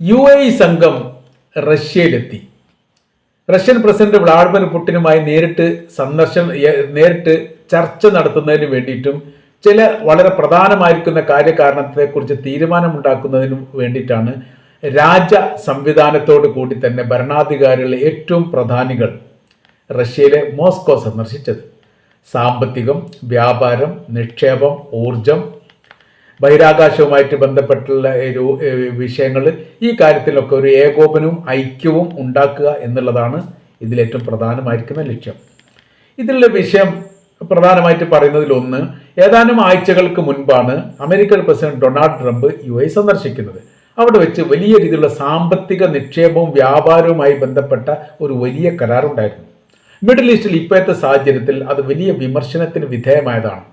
U A സംഘം റഷ്യയിലെത്തി. Russian president Vladimir പുടിനുമായി നേരിട്ട് സന്ദർശനം നേരിട്ട് ചർച്ച നടത്തുന്നതിന് വേണ്ടിയിട്ടും ചില വളരെ പ്രധാനമായിരിക്കുന്ന കാര്യകാരണത്തെക്കുറിച്ച് തീരുമാനമുണ്ടാക്കുന്നതിനും വേണ്ടിയിട്ടാണ് രാജ സംവിധാനത്തോടു കൂടി തന്നെ ഭരണാധികാരികളിലെ ഏറ്റവും പ്രധാനികൾ റഷ്യയിലെ മോസ്കോ സന്ദർശിച്ചത്. സാമ്പത്തികം വ്യാപാരം നിക്ഷേപം ഊർജം ബഹിരാകാശവുമായിട്ട് ബന്ധപ്പെട്ടുള്ള ഒരു വിഷയങ്ങൾ ഈ കാര്യത്തിലൊക്കെ ഒരു ഏകോപനവും ഐക്യവും ഉണ്ടാക്കുക എന്നുള്ളതാണ് ഇതിലേറ്റവും പ്രധാനമായിരിക്കുന്ന ലക്ഷ്യം. ഇതിലുള്ള വിഷയം പ്രധാനമായിട്ട് പറയുന്നതിലൊന്ന് ഏതാനും ആഴ്ചകൾക്ക് മുൻപാണ് American president Donald Trump U A സന്ദർശിക്കുന്നത്. അവിടെ വെച്ച് വലിയ രീതിയിലുള്ള സാമ്പത്തിക നിക്ഷേപവും വ്യാപാരവുമായി ബന്ധപ്പെട്ട ഒരു വലിയ കരാറുണ്ടായിരുന്നു. മിഡിൽ ഈസ്റ്റിൽ ഇപ്പോഴത്തെ സാഹചര്യത്തിൽ അത് വലിയ വിമർശനത്തിന് വിധേയമായതാണ്.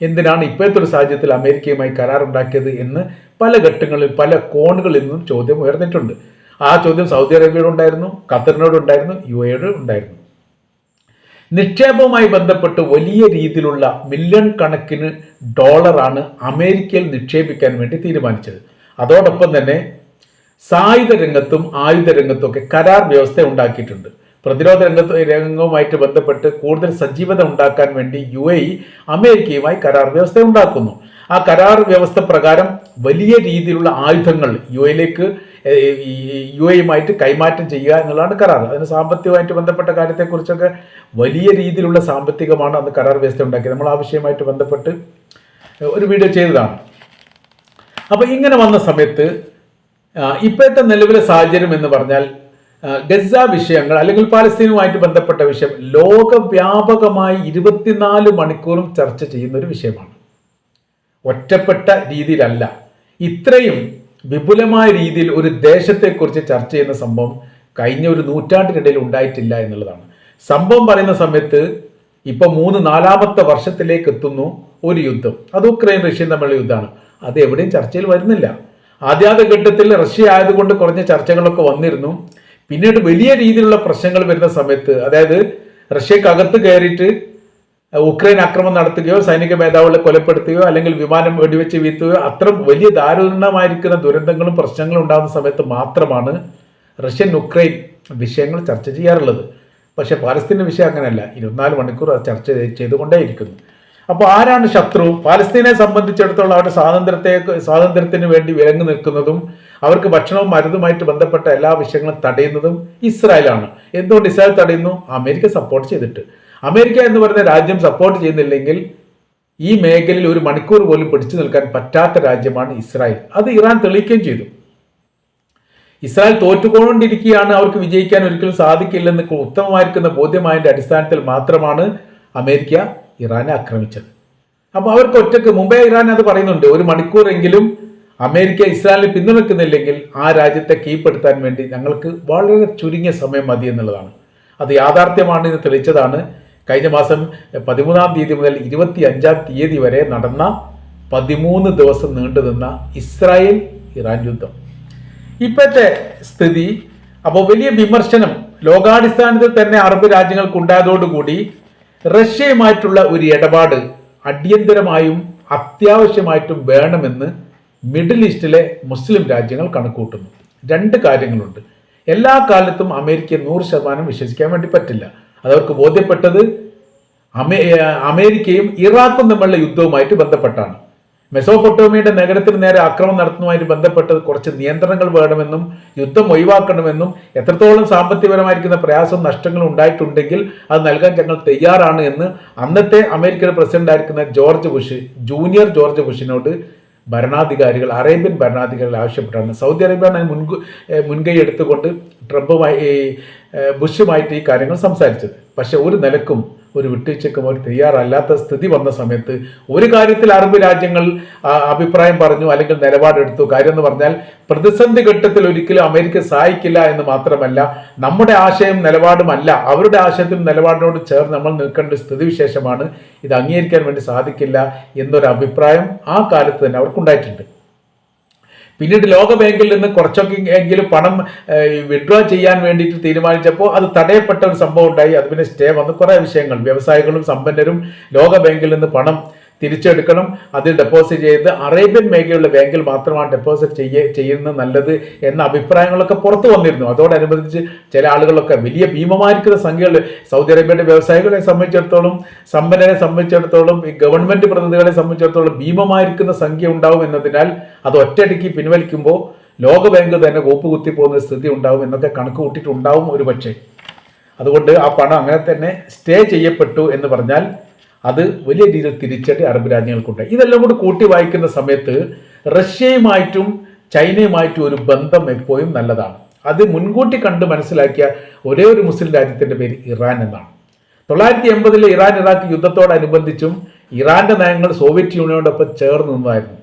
എന്തിനാണ് ഇപ്പോഴത്തെ ഒരു സാഹചര്യത്തിൽ അമേരിക്കയുമായി കരാറുണ്ടാക്കിയത് എന്ന് പല ഘട്ടങ്ങളിൽ പല കോണുകളിൽ നിന്നും ചോദ്യം ഉയർന്നിട്ടുണ്ട്. ആ ചോദ്യം സൗദി അറേബ്യയോടുണ്ടായിരുന്നു ഖത്തറിനോടുണ്ടായിരുന്നു യു എയോട് ഉണ്ടായിരുന്നു. നിക്ഷേപവുമായി ബന്ധപ്പെട്ട് വലിയ രീതിയിലുള്ള മില്യൺ കണക്കിന് ഡോളറാണ് അമേരിക്കയിൽ നിക്ഷേപിക്കാൻ വേണ്ടി തീരുമാനിച്ചത്. അതോടൊപ്പം തന്നെ സായുധ രംഗത്തും ആയുധ രംഗത്തും ഒക്കെ കരാർ വ്യവസ്ഥ ഉണ്ടാക്കിയിട്ടുണ്ട്. പ്രതിരോധ രംഗത്ത് രംഗവുമായിട്ട് ബന്ധപ്പെട്ട് കൂടുതൽ സജീവത ഉണ്ടാക്കാൻ വേണ്ടി യു എ അമേരിക്കയുമായി കരാർ വ്യവസ്ഥ ഉണ്ടാക്കുന്നു. ആ കരാർ വ്യവസ്ഥ പ്രകാരം വലിയ രീതിയിലുള്ള ആയുധങ്ങൾ യു എയിലേക്ക് യു എയുമായിട്ട് കൈമാറ്റം ചെയ്യുക എന്നുള്ളതാണ് കരാർ. അതിന് സാമ്പത്തികമായിട്ട് ബന്ധപ്പെട്ട കാര്യത്തെക്കുറിച്ചൊക്കെ വലിയ രീതിയിലുള്ള സാമ്പത്തികമാണ് അന്ന് കരാർ വ്യവസ്ഥ ഉണ്ടാക്കിയത്. നമ്മൾ ആ വിഷയമായിട്ട് ബന്ധപ്പെട്ട് ഒരു വീഡിയോ ചെയ്തതാണ്. അപ്പോൾ ഇങ്ങനെ വന്ന സമയത്ത് ഇപ്പോഴത്തെ നിലവിലെ സാഹചര്യം എന്ന് പറഞ്ഞാൽ ഗസ വിഷയങ്ങൾ അല്ലെങ്കിൽ പാലസ്തീനുമായിട്ട് ബന്ധപ്പെട്ട വിഷയം ലോകവ്യാപകമായി ഇരുപത്തിനാല് മണിക്കൂറും ചർച്ച ചെയ്യുന്ന ഒരു വിഷയമാണ്. ഒറ്റപ്പെട്ട രീതിയിലല്ല. ഇത്രയും വിപുലമായ രീതിയിൽ ഒരു ദേശത്തെക്കുറിച്ച് ചർച്ച ചെയ്യുന്ന സംഭവം കഴിഞ്ഞ ഒരു നൂറ്റാണ്ടിനിടയിൽ ഉണ്ടായിട്ടില്ല എന്നുള്ളതാണ്. സംഭവം പറയുന്ന സമയത്ത് ഇപ്പൊ മൂന്ന് നാലാമത്തെ വർഷത്തിലേക്ക് എത്തുന്നു ഒരു യുദ്ധം. അത് ഉക്രൈൻ റഷ്യൻ തമ്മിലുള്ള യുദ്ധമാണ്. അത് എവിടെയും ചർച്ചയിൽ വരുന്നില്ല. ആദ്യാദ്യ ഘട്ടത്തിൽ റഷ്യ ആയതുകൊണ്ട് കുറഞ്ഞ ചർച്ചകളൊക്കെ വന്നിരുന്നു. പിന്നീട് വലിയ രീതിയിലുള്ള പ്രശ്നങ്ങൾ വരുന്ന സമയത്ത് അതായത് റഷ്യക്കകത്ത് കയറിയിട്ട് ഉക്രൈൻ ആക്രമണം നടത്തുകയോ സൈനിക മേധാവികളെ കൊലപ്പെടുത്തുകയോ അല്ലെങ്കിൽ വിമാനം വെടിവെച്ച് വീഴ്ത്തുകയോ അത്ര വലിയ ദാരുണമായിരിക്കുന്ന ദുരന്തങ്ങളും പ്രശ്നങ്ങളും ഉണ്ടാകുന്ന സമയത്ത് മാത്രമാണ് റഷ്യൻ ഉക്രൈൻ വിഷയങ്ങൾ ചർച്ച ചെയ്യാറുള്ളത്. പക്ഷെ പാലസ്തീന്റെ വിഷയം അങ്ങനെയല്ല. ഇരുപത്തിനാല് മണിക്കൂർ അത് ചർച്ച ചെയ്ത് ചെയ്തുകൊണ്ടേയിരിക്കുന്നു. അപ്പോൾ ആരാണ് ശത്രു? പാലസ്തീനെ സംബന്ധിച്ചിടത്തോളം അവരുടെ സ്വാതന്ത്ര്യത്തെ സ്വാതന്ത്ര്യത്തിന് വേണ്ടി വിലങ്ങു നിൽക്കുന്നതും അവർക്ക് ഭക്ഷണവും മരുന്നുമായിട്ട് ബന്ധപ്പെട്ട എല്ലാ വിഷയങ്ങളും തടയുന്നതും ഇസ്രായേലാണ്. എന്തുകൊണ്ട് ഇസ്രായേൽ തടയുന്നു? അമേരിക്ക സപ്പോർട്ട് ചെയ്തിട്ട്. അമേരിക്ക എന്ന് പറയുന്ന രാജ്യം സപ്പോർട്ട് ചെയ്യുന്നില്ലെങ്കിൽ ഈ മേഖലയിൽ ഒരു മണിക്കൂർ പോലും പിടിച്ചു നിൽക്കാൻ പറ്റാത്ത രാജ്യമാണ് ഇസ്രായേൽ. അത് ഇറാൻ തെളിയിക്കുകയും ചെയ്തു. ഇസ്രായേൽ തോറ്റുകൊണ്ടിരിക്കുകയാണ്. അവർക്ക് വിജയിക്കാൻ ഒരിക്കലും സാധിക്കില്ലെന്ന് ഉത്തമമായിരിക്കുന്ന ബോധ്യമായതിന്റെ അടിസ്ഥാനത്തിൽ മാത്രമാണ് അമേരിക്ക ഇറാനെ ആക്രമിച്ചത്. അപ്പോൾ അവർക്ക് ഒറ്റയ്ക്ക് മുംബൈ ഇറാൻ അത് പറയുന്നുണ്ട്. ഒരു മണിക്കൂറെങ്കിലും അമേരിക്ക ഇസ്രായേലിനെ പിന്തുണയ്ക്കുന്നില്ലെങ്കിൽ ആ രാജ്യത്തെ കീഴ്പ്പെടുത്താൻ വേണ്ടി ഞങ്ങൾക്ക് വളരെ ചുരുങ്ങിയ സമയം മതി എന്നുള്ളതാണ്. അത് യാഥാർത്ഥ്യമാണ് എന്ന് തെളിയിച്ചതാണ്. കഴിഞ്ഞ മാസം പതിമൂന്നാം തീയതി മുതൽ ഇരുപത്തി അഞ്ചാം തീയതി വരെ നടന്ന പതിമൂന്ന് ദിവസം നീണ്ടുനിന്ന ഇസ്രായേൽ ഇറാൻ യുദ്ധം. ഇപ്പോഴത്തെ സ്ഥിതി അപ്പോൾ വലിയ വിമർശനം ലോകാടിസ്ഥാനത്തിൽ തന്നെ അറബ് രാജ്യങ്ങൾക്കുണ്ടായതോടുകൂടി റഷ്യയുമായിട്ടുള്ള ഒരു ഇടപാട് അടിയന്തരമായും അത്യാവശ്യമായിട്ടും വേണമെന്ന് മിഡിൽ ഈസ്റ്റിലെ മുസ്ലിം രാജ്യങ്ങൾ കണക്കൂട്ടുന്നു രണ്ട് കാര്യങ്ങളുണ്ട്. എല്ലാ കാലത്തും അമേരിക്കയെ നൂറ് ശതമാനം വിശ്വസിക്കാൻ വേണ്ടി പറ്റില്ല. അതവർക്ക് ബോധ്യപ്പെട്ടത് അമേ അമേരിക്കയും ഇറാഖും തമ്മിലുള്ള യുദ്ധവുമായിട്ട് ബന്ധപ്പെട്ടാണ്. മെസോപ്പൊട്ടോമിയുടെ നഗരത്തിന് നേരെ ആക്രമണം നടത്തുന്നതുമായിട്ട് ബന്ധപ്പെട്ടത് കുറച്ച് നിയന്ത്രണങ്ങൾ വേണമെന്നും യുദ്ധം ഒഴിവാക്കണമെന്നും എത്രത്തോളം സാമ്പത്തികപരമായിരിക്കുന്ന പ്രയാസവും നഷ്ടങ്ങളും ഉണ്ടായിട്ടുണ്ടെങ്കിൽ അത് നൽകാൻ ഞങ്ങൾ തയ്യാറാണ് എന്ന് അന്നത്തെ അമേരിക്കയുടെ പ്രസിഡന്റ് ആയിരിക്കുന്ന ജോർജ് ബുഷ് ജൂനിയർ ജോർജ് ബുഷിനോട് ഭരണാധികാരികൾ അറേബ്യൻ ഭരണാധികാരികൾ ആവശ്യപ്പെട്ടാണ്. സൗദി അറേബ്യ മുൻകു മുൻകൈ എടുത്തുകൊണ്ട് ട്രംപുമായി ബുഷുമായിട്ട് ഈ കാര്യങ്ങൾ സംസാരിച്ചത്. പക്ഷെ ഒരു നിലക്കും ഒരു വിട്ടുവീഴ്ചക്കും അവർ തയ്യാറല്ലാത്ത സ്ഥിതി വന്ന സമയത്ത് ഒരു കാര്യത്തിൽ അറബ് രാജ്യങ്ങൾ അഭിപ്രായം പറഞ്ഞു അല്ലെങ്കിൽ നിലപാടെടുത്തു. കാര്യം എന്ന് പറഞ്ഞാൽ പ്രതിസന്ധി ഘട്ടത്തിൽ ഒരിക്കലും അമേരിക്ക സഹായിക്കില്ല എന്ന് മാത്രമല്ല നമ്മുടെ ആശയം നിലപാടുമല്ല അവരുടെ ആശയത്തിനും നിലപാടിനോട് ചേർന്ന് നമ്മൾ നിൽക്കേണ്ട സ്ഥിതിവിശേഷമാണ് ഇത് അംഗീകരിക്കാൻ വേണ്ടി സാധിക്കില്ല എന്നൊരു അഭിപ്രായം ആ കാലത്ത് തന്നെ അവർക്കുണ്ടായിട്ടുണ്ട്. പിന്നീട് ലോക ബാങ്കിൽ നിന്ന് കുറച്ചൊക്കെ എങ്കിലും പണം വിഡ്രോ ചെയ്യാൻ വേണ്ടിയിട്ട് തീരുമാനിച്ചപ്പോൾ അത് തടയപ്പെട്ട ഒരു സംഭവം ഉണ്ടായി. അത് പിന്നെ സ്റ്റേ വന്ന്. കുറേ വിഷയങ്ങൾ. വ്യവസായികളും സമ്പന്നരും ലോക ബാങ്കിൽ നിന്ന് പണം തിരിച്ചെടുക്കണം. അതിൽ ഡെപ്പോസിറ്റ് ചെയ്ത് അറേബ്യൻ മേഖലയുള്ള ബാങ്കിൽ മാത്രമാണ് ഡെപ്പോസിറ്റ് ചെയ്യ ചെയ്യുന്നത് നല്ലത് എന്ന അഭിപ്രായങ്ങളൊക്കെ പുറത്തു വന്നിരുന്നു. അതോടനുബന്ധിച്ച് ചില ആളുകളൊക്കെ വലിയ ഭീമമായിരിക്കുന്ന സംഖ്യകൾ സൗദി അറേബ്യയുടെ വ്യവസായികളെ സംബന്ധിച്ചിടത്തോളം സമ്പന്നരെ സംബന്ധിച്ചിടത്തോളം ഈ ഗവൺമെന്റ് പ്രതിനിധികളെ സംബന്ധിച്ചിടത്തോളം ഭീമമായിരിക്കുന്ന സംഖ്യ ഉണ്ടാവും എന്നതിനാൽ അത് ഒറ്റയടിക്ക് പിൻവലിക്കുമ്പോൾ ലോകബാങ്ക് തന്നെ കോപ്പ് കുത്തിപ്പോകുന്ന സ്ഥിതി ഉണ്ടാവും എന്നൊക്കെ കണക്ക് കൂട്ടിയിട്ടുണ്ടാവും ഒരു പക്ഷേ അതുകൊണ്ട് ആ പണം അങ്ങനെ തന്നെ സ്റ്റേ ചെയ്യപ്പെട്ടു എന്ന് പറഞ്ഞാൽ അത് വലിയ രീതിയിൽ തിരിച്ചടി അറബ് രാജ്യങ്ങൾക്കുണ്ട്. ഇതെല്ലാം കൂടി കൂട്ടി വായിക്കുന്ന സമയത്ത് റഷ്യയുമായിട്ടും ചൈനയുമായിട്ടും ഒരു ബന്ധം എപ്പോഴും നല്ലതാണ്. അത് മുൻകൂട്ടി കണ്ട് മനസ്സിലാക്കിയ ഒരേ ഒരു മുസ്ലിം രാജ്യത്തിന്റെ പേര് ഇറാൻ എന്നാണ്. തൊള്ളായിരത്തി എൺപതിലെ ഇറാൻ ഇറാഖ് യുദ്ധത്തോടനുബന്ധിച്ചും ഇറാന്റെ നയങ്ങൾ സോവിയറ്റ് യൂണിയനോടൊപ്പം ചേർന്ന് നിന്നായിരുന്നു.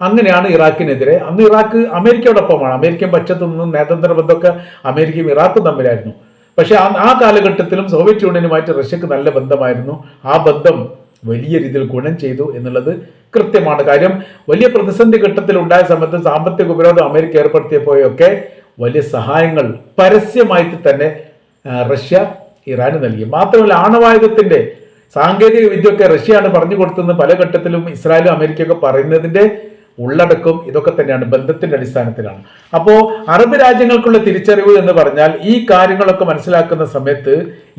അങ്ങനെയാണ് ഇറാഖിനെതിരെ അന്ന് ഇറാഖ് അമേരിക്കയോടൊപ്പമാണ്. അമേരിക്കൻ പക്ഷത്തു നിന്നും നയതന്ത്ര ബന്ധമൊക്കെ അമേരിക്കയും ഇറാഖും തമ്മിലായിരുന്നു. പക്ഷെ ആ ആ കാലഘട്ടത്തിലും സോവിയറ്റ് യൂണിയനുമായിട്ട് റഷ്യക്ക് നല്ല ബന്ധമായിരുന്നു. ആ ബന്ധം വലിയ രീതിയിൽ ഗുണം ചെയ്തു എന്നുള്ളത് കൃത്യമാണ്. കാര്യം വലിയ പ്രതിസന്ധി ഘട്ടത്തിൽ ഉണ്ടായ സമയത്ത് സാമ്പത്തിക ഉപരോധം അമേരിക്ക ഏർപ്പെടുത്തിയപ്പോഴൊക്കെ വലിയ സഹായങ്ങൾ പരസ്യമായിട്ട് തന്നെ റഷ്യ ഇറാന് നൽകി. മാത്രമല്ല ആണവായുധത്തിന്റെ സാങ്കേതിക വിദ്യയൊക്കെ റഷ്യയാണ് പറഞ്ഞു കൊടുത്തതെന്ന് പല ഘട്ടത്തിലും ഇസ്രായേലും അമേരിക്കയൊക്കെ പറയുന്നതിന്റെ ഉള്ളടക്കം ഇതൊക്കെ തന്നെയാണ് ബന്ധത്തിന്റെ അടിസ്ഥാനത്തിലാണ്. അപ്പോൾ അറബ് രാജ്യങ്ങൾക്കുള്ള തിരിച്ചറിവ് എന്ന് പറഞ്ഞാൽ ഈ കാര്യങ്ങളൊക്കെ മനസ്സിലാക്കുന്ന സമയത്ത്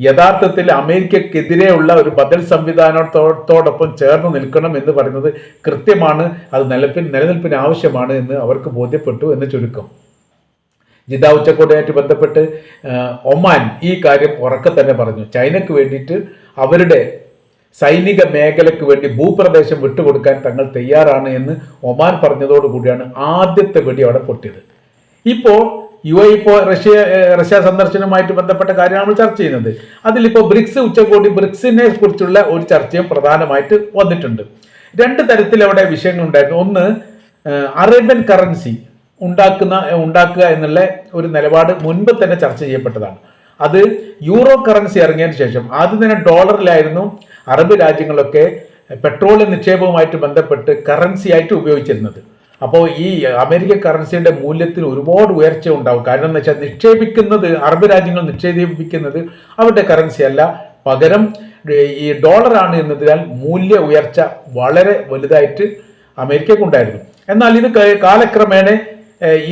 യഥാർത്ഥത്തിൽ അമേരിക്കക്കെതിരെയുള്ള ഒരു ബദൽ സംവിധാനത്തോടൊപ്പം ചേർന്ന് നിൽക്കണം എന്ന് പറയുന്നത് കൃത്യമാണ് അത് നിലപ്പിൽ നിലനിൽപ്പിന് ആവശ്യമാണ് എന്ന് അവർക്ക് ബോധ്യപ്പെട്ടു എന്ന് ചുരുക്കം. ജിദ ഉച്ചക്കോടിയായിട്ട് ബന്ധപ്പെട്ട് ഒമാൻ ഈ കാര്യം ഉറക്കെ തന്നെ പറഞ്ഞു. ചൈനയ്ക്ക് വേണ്ടിയിട്ട് അവരുടെ സൈനിക മേഖലയ്ക്ക് വേണ്ടി ഭൂപ്രദേശം വിട്ടുകൊടുക്കാൻ തങ്ങൾ തയ്യാറാണ് എന്ന് ഒമാൻ പറഞ്ഞതോടുകൂടിയാണ് ആദ്യത്തെ വെടി അവിടെ പൊട്ടിയത്. ഇപ്പോൾ യു എ ഇപ്പോൾ റഷ്യ റഷ്യ സന്ദർശനവുമായിട്ട് ബന്ധപ്പെട്ട കാര്യമാണ് നമ്മൾ ചർച്ച ചെയ്യുന്നത്. അതിലിപ്പോൾ ബ്രിക്സ് ഉച്ചകോടി ബ്രിക്സിനെ കുറിച്ചുള്ള ഒരു ചർച്ചയും പ്രധാനമായിട്ട് വന്നിട്ടുണ്ട്. രണ്ട് തരത്തിൽ അവിടെ വിഷയങ്ങൾ ഉണ്ടായിരുന്നു. ഒന്ന് അറേബ്യൻ കറൻസി ഉണ്ടാക്കുന്ന ഉണ്ടാക്കുക എന്നുള്ള ഒരു നിലപാട് മുൻപ് തന്നെ ചർച്ച ചെയ്യപ്പെട്ടതാണ്. അത് യൂറോ കറൻസി ഇറങ്ങിയതിന് ശേഷം ആദ്യം തന്നെ ഡോളറിലായിരുന്നു അറബ് രാജ്യങ്ങളൊക്കെ പെട്രോളിയം നിക്ഷേപവുമായിട്ട് ബന്ധപ്പെട്ട് കറൻസി ആയിട്ട് ഉപയോഗിച്ചിരുന്നത്. അപ്പോൾ ഈ അമേരിക്ക കറൻസിയുടെ മൂല്യത്തിന് ഒരുപാട് ഉയർച്ച ഉണ്ടാവും. കാരണം എന്ന് വെച്ചാൽ നിക്ഷേപിക്കുന്നത് അറബ് രാജ്യങ്ങൾ നിക്ഷേപിക്കുന്നത് അവരുടെ കറൻസി അല്ല. പകരം ഈ ഡോളറാണ് എന്നതിനാൽ മൂല്യ ഉയർച്ച വളരെ വലുതായിട്ട് അമേരിക്കക്കുണ്ടായിരുന്നു എന്നാൽ ഇത് കാലക്രമേണ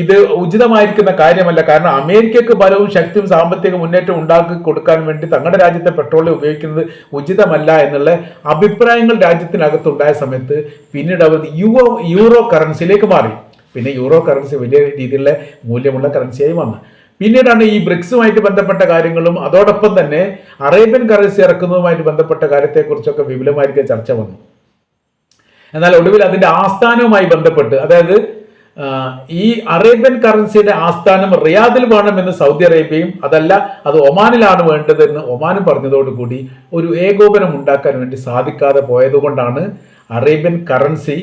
ഇത് ഉചിതമായിരിക്കുന്ന കാര്യമല്ല. കാരണം അമേരിക്കക്ക് ബലവും ശക്തിയും സാമ്പത്തിക മുന്നേറ്റം ഉണ്ടാക്കി കൊടുക്കാൻ വേണ്ടി തങ്ങളുടെ രാജ്യത്തെ പെട്രോളിയം ഉപയോഗിക്കുന്നത് ഉചിതമല്ല എന്നുള്ള അഭിപ്രായങ്ങൾ രാജ്യത്തിനകത്തുണ്ടായ സമയത്ത് പിന്നീട് അവർ യുവോ യൂറോ കറൻസിയിലേക്ക് മാറി. പിന്നെ യൂറോ കറൻസി വലിയ രീതിയിലുള്ള മൂല്യമുള്ള കറൻസിയായി വന്നു. പിന്നീടാണ് ഈ ബ്രിക്സുമായിട്ട് ബന്ധപ്പെട്ട കാര്യങ്ങളും അതോടൊപ്പം തന്നെ അറേബ്യൻ കറൻസി ഇറക്കുന്നതുമായിട്ട് ബന്ധപ്പെട്ട കാര്യത്തെക്കുറിച്ചൊക്കെ വിപുലമായിരിക്കും ചർച്ച വന്നു. എന്നാൽ ഒടുവിൽ അതിന്റെ ആസ്ഥാനവുമായി ബന്ധപ്പെട്ട് അതായത് ഈ അറേബ്യൻ കറൻസിയുടെ ആസ്ഥാനം റിയാദിൽ വേണമെന്ന് സൗദി അറേബ്യയും അതല്ല അത് ഒമാനിലാണ് വേണ്ടതെന്ന് ഒമാനും പറഞ്ഞതോടുകൂടി ഒരു ഏകോപനം ഉണ്ടാക്കാൻ വേണ്ടി സാധിക്കാതെ പോയതുകൊണ്ടാണ് അറേബ്യൻ കറൻസി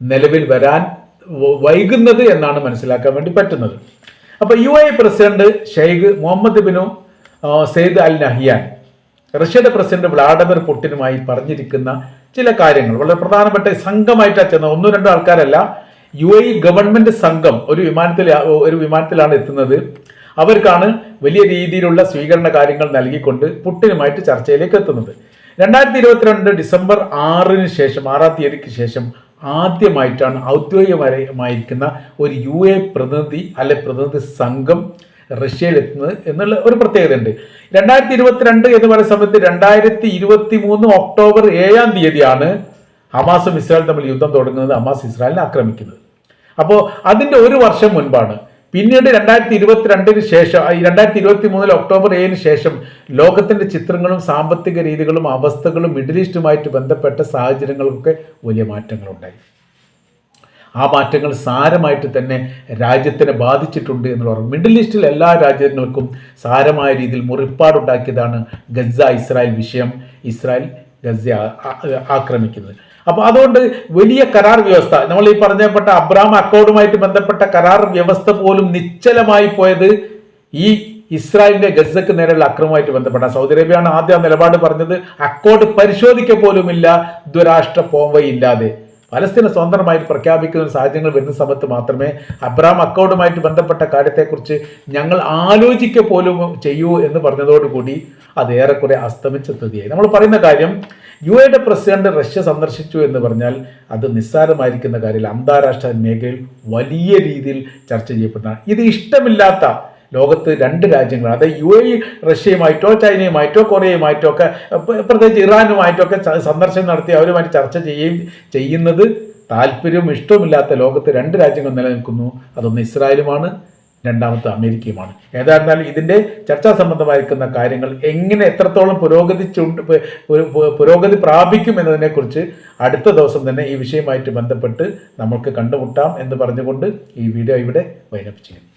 നിലവിൽ വരാൻ വൈകുന്നത് എന്നാണ് മനസ്സിലാക്കാൻ വേണ്ടി പറ്റുന്നത്. അപ്പൊ U A president Sheikh Mohammed bin Zayed Al Nahyan റഷ്യയുടെ പ്രസിഡന്റ് വ്ളാഡിമിർ പുടിനുമായി പറഞ്ഞിരിക്കുന്ന ചില കാര്യങ്ങൾ വളരെ പ്രധാനപ്പെട്ട സംഘമായിട്ടാണ് ചെന്ന ഒന്നും രണ്ടോ ആൾക്കാരല്ല യു എ ഗവൺമെന്റ് സംഘം ഒരു വിമാനത്തിൽ ഒരു വിമാനത്തിലാണ് എത്തുന്നത്. അവർക്കാണ് വലിയ രീതിയിലുള്ള സ്വീകരണ കാര്യങ്ങൾ നൽകിക്കൊണ്ട് പുട്ടിനുമായിട്ട് ചർച്ചയിലേക്ക് എത്തുന്നത്. രണ്ടായിരത്തി ഇരുപത്തിരണ്ട് ഡിസംബർ ആറിന് ശേഷം ആറാം തീയതിക്ക് ശേഷം ആദ്യമായിട്ടാണ് ഔദ്യോഗികമായിരിക്കുന്ന ഒരു യു എ പ്രതിനിധി അല്ലെ പ്രതിനിധി സംഘം റഷ്യയിൽ എത്തുന്നത് എന്നുള്ള ഒരു പ്രത്യേകതയുണ്ട്. രണ്ടായിരത്തി ഇരുപത്തിരണ്ട് എന്ന് പറയുന്ന സമയത്ത് രണ്ടായിരത്തി ഇരുപത്തി മൂന്ന് ഒക്ടോബർ ഏഴാം തീയതിയാണ് ഹമാസും ഇസ്രായേൽ തമ്മിൽ യുദ്ധം തുടങ്ങുന്നത് ഹമാസ് ഇസ്രായേലിനെ ആക്രമിക്കുന്നത്. അപ്പോൾ അതിന്റെ ഒരു വർഷം മുൻപാണ്. പിന്നീട് രണ്ടായിരത്തി ഇരുപത്തിരണ്ടിന് ശേഷം രണ്ടായിരത്തി ഇരുപത്തി മൂന്നിൽ ഒക്ടോബർ ഏഴിന് ശേഷം ലോകത്തിന്റെ ചിത്രങ്ങളും സാമ്പത്തിക രീതികളും അവസ്ഥകളും മിഡിൽ ഈസ്റ്റുമായിട്ട് ബന്ധപ്പെട്ട സാഹചര്യങ്ങൾക്കൊക്കെ വലിയ മാറ്റങ്ങളുണ്ടായി. ആ മാറ്റങ്ങൾ സാരമായിട്ട് തന്നെ രാജ്യത്തിനെ ബാധിച്ചിട്ടുണ്ട് എന്നുള്ള പറഞ്ഞു മിഡിൽ ഈസ്റ്റിൽ എല്ലാ രാജ്യങ്ങൾക്കും സാരമായ രീതിയിൽ മുറിപ്പാടുണ്ടാക്കിയതാണ് ഗസ ഇസ്രായേൽ വിഷയം. ഇസ്രായേൽ ഗസ ആക്രമിക്കുന്നത്. അപ്പോൾ അതുകൊണ്ട് വലിയ കരാർ വ്യവസ്ഥ നമ്മൾ ഈ പറഞ്ഞപ്പെട്ട അബ്രാം അക്കോർഡുമായിട്ട് ബന്ധപ്പെട്ട കരാർ വ്യവസ്ഥ പോലും നിശ്ചലമായി പോയത് ഈ ഇസ്രായേലിന്റെ ഗസക്ക് നേരെയുള്ള അക്രമവുമായിട്ട് ബന്ധപ്പെട്ട സൗദി അറേബ്യയാണ് ആദ്യം നിലപാട് പറഞ്ഞത് അക്കോർഡ് പരിശോധിക്ക പോലുമില്ല ദ്വരാഷ്ട്ര പോംവയില്ലാതെ പലസ്തീന സ്വതന്ത്രമായിട്ട് പ്രഖ്യാപിക്കുന്ന സാഹചര്യങ്ങൾ വരുന്ന സമയത്ത് മാത്രമേ അബ്രാം അക്കൗണ്ടുമായിട്ട് ബന്ധപ്പെട്ട കാര്യത്തെക്കുറിച്ച് ഞങ്ങൾ ആലോചിക്ക പോലും ചെയ്യൂ എന്ന് പറഞ്ഞതോടുകൂടി അത് ഏറെക്കുറെ അസ്തമിച്ച സ്ഥിതിയായി. നമ്മൾ പറയുന്ന കാര്യം യു എയുടെ പ്രസിഡന്റ് റഷ്യ സന്ദർശിച്ചു എന്ന് പറഞ്ഞാൽ അത് നിസ്സാരമായിരിക്കുന്ന കാര്യത്തിൽ അന്താരാഷ്ട്ര മേഖലയിൽ വലിയ രീതിയിൽ ചർച്ച ചെയ്യപ്പെടുന്നതാണ് ഇത് ഇഷ്ടമില്ലാത്ത ലോകത്ത് രണ്ട് രാജ്യങ്ങൾ അതായത് യു എ റഷ്യയുമായിട്ടോ ചൈനയുമായിട്ടോ കൊറിയയുമായിട്ടോ ഒക്കെ പ്ര- പ്രത്യേകിച്ച് ഇറാനുമായിട്ടോ ഒക്കെ സന്ദർശനം നടത്തി അവരുമായിട്ട് ചർച്ച ചെയ്യുകയും ചെയ്യുന്നത് താല്പര്യവും ഇഷ്ടവുമില്ലാത്ത ലോകത്ത് രണ്ട് രാജ്യങ്ങൾ നിലനിൽക്കുന്നു. അതൊന്ന് ഇസ്രായേലുമാണ് രണ്ടാമത്തെ അമേരിക്കയുമാണ്. ഏതായിരുന്നാലും ഇതിന്റെ ചർച്ചാ സംബന്ധമായിരിക്കുന്ന കാര്യങ്ങൾ എങ്ങനെ എത്രത്തോളം പുരോഗതിച്ചുണ്ട് പുരോഗതി പ്രാപിക്കും എന്നതിനെക്കുറിച്ച് അടുത്ത ദിവസം തന്നെ ഈ വിഷയമായിട്ട് ബന്ധപ്പെട്ട് നമുക്ക് കണ്ടുമുട്ടാം എന്ന് പറഞ്ഞുകൊണ്ട് ഈ വീഡിയോ ഇവിടെ വൈനപ്പ് ചെയ്യുന്നു